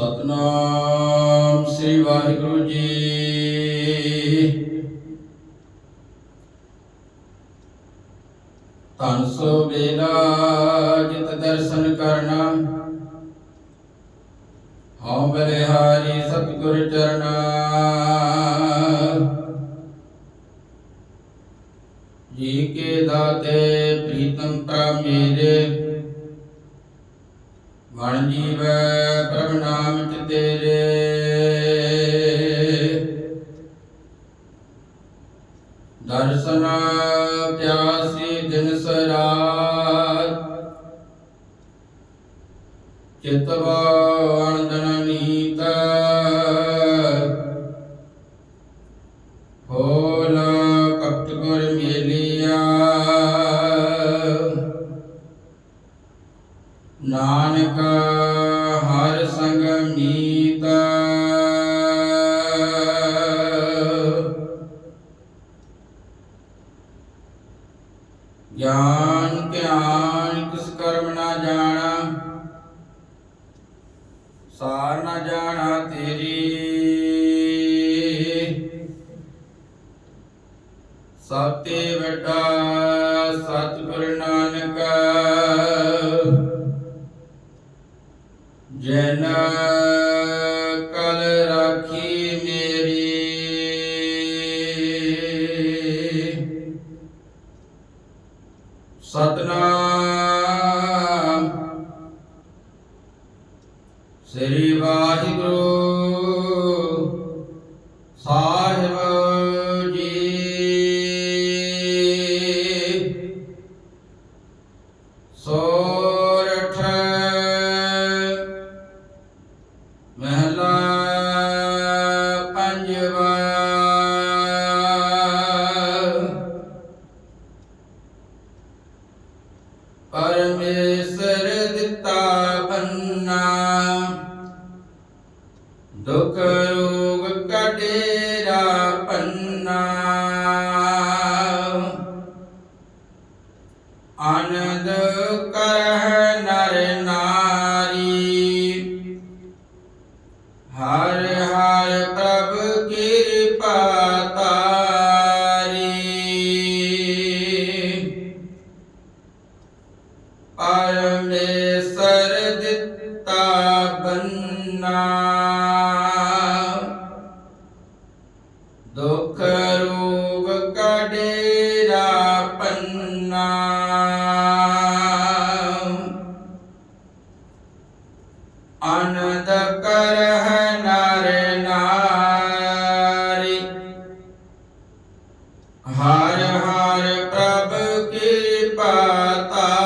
ਸਤਨਾਮ ਸ੍ਰੀ ਵਾਹਿਗੁਰੂ ਜੀ। ਧੰਨ ਸੋ ਬੇਲਾ ਜਿਤ ਦਰਸ਼ਨ ਕਰਨਾ। ਹਉ ਬਲਿਹਾਰੀ ਸਤਿਗੁਰ ਚਰਨਾ। ਜੀ ਕੇ ਦਾਤੇ, ਪ੍ਰੀਤਮ ਪ੍ਰਭ ਮੇਰੇ ਵਣ ਜੀਵੈ ਪ੍ਰਭ ਨਾਮ ਚ ਤੇਰੇ। ਦਰਸ਼ਨ ਪਿਆਸੀ ਦਿਨ ਸਰਾਤ ਚਿਤਵਾ ਹਰ ਸੰਗ ਮੀਤ। ਗਿਆਨ ਧਿਆਨ ਕਿਸ ਕਰਮ ਨਾ ਜਾਣਾ, ਸਾਰ ਨਾ ਜਾਣਾ ਤੇਰੀ। ਸਤੇ ਬਟਾ ਸਤਿਗੁਰ ਜਨ ਕਲ ਰਾਖੀ ਮੇਰੀ। ਸਤਨਾਮ। ਸ੍ਰੀ ਵਾਹਿਗੁਰੂ। ਪਰਮੇਸ਼ਰ ਦਿੱਤਾ ਬੰਨਾ ਦੁਖ ਰੋਗ ਕਡੇਰਾ ਹਰ ਹਰ ਪ੍ਰਭ ਕਿਰਪਾ ਤਾਰੀ।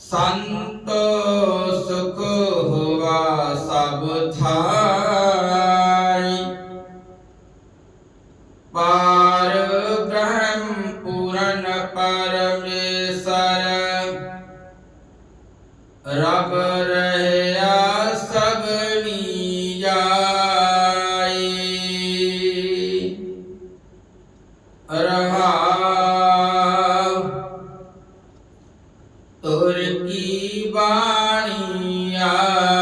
ਸੰਤ ਸੁਖ ਹੋਵਾ ਸਭ ਥਾਈ ਜਾਈ। ਰਹਾਉ ਤੁਰ ਕੀ ਬਾਣੀ ਆਈ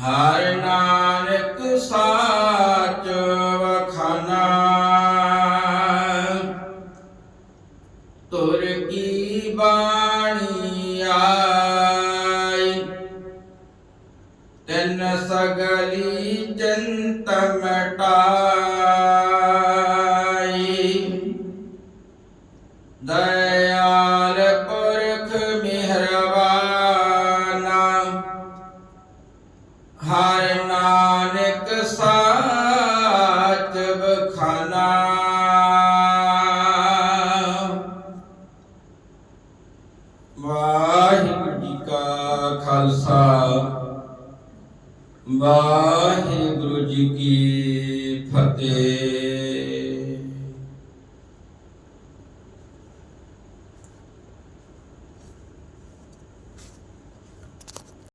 ਹਰ ਨਾਨਕ ਸਾਚ ਵਖਾਨਾ। ਤੁਰ ਕੀ ਬਾਣੀ ਆਈ? ਤਨ ਸਗਲੀ ਹਰ ਨਾਨਕ ਸਾਚ ਬਖਾਨਾ। ਵਾਹਿਗੁਰੂ ਜੀ ਕਾ ਖਾਲਸਾ ਵਾਹਿਗੁਰੂ ਜੀ ਕੀ ਫਤਿਹ।